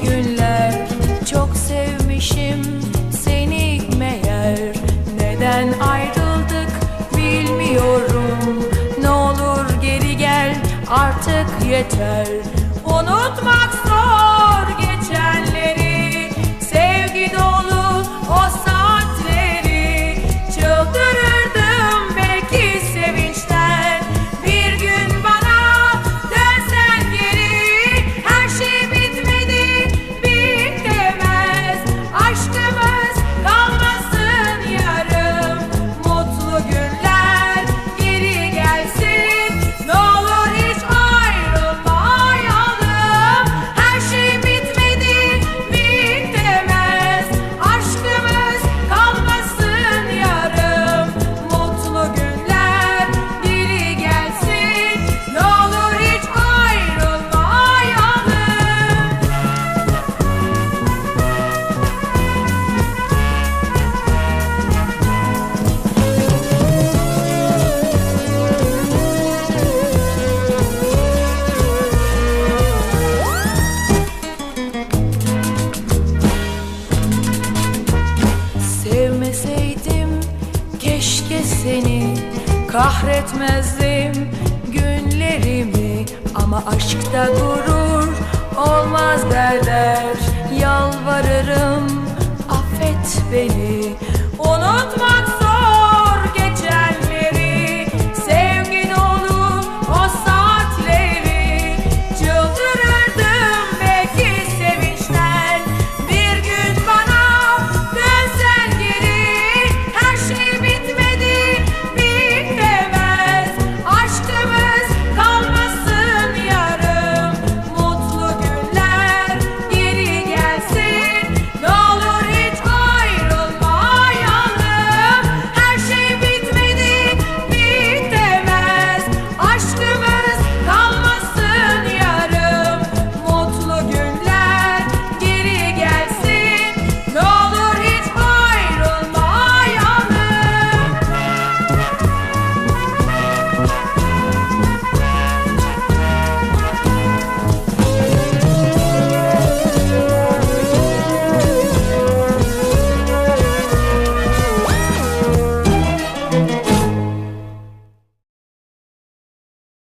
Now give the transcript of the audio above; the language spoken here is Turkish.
günler çok sevmişim seni meğer. Neden ayrıldık bilmiyorum. Ne olur geri gel artık yeter. Unutmak zor. Sevmeseydim keşke seni Kahretmezdim günlerimi. Ama aşkta gurur olmaz derler Yalvarırım affet beni. Unutmak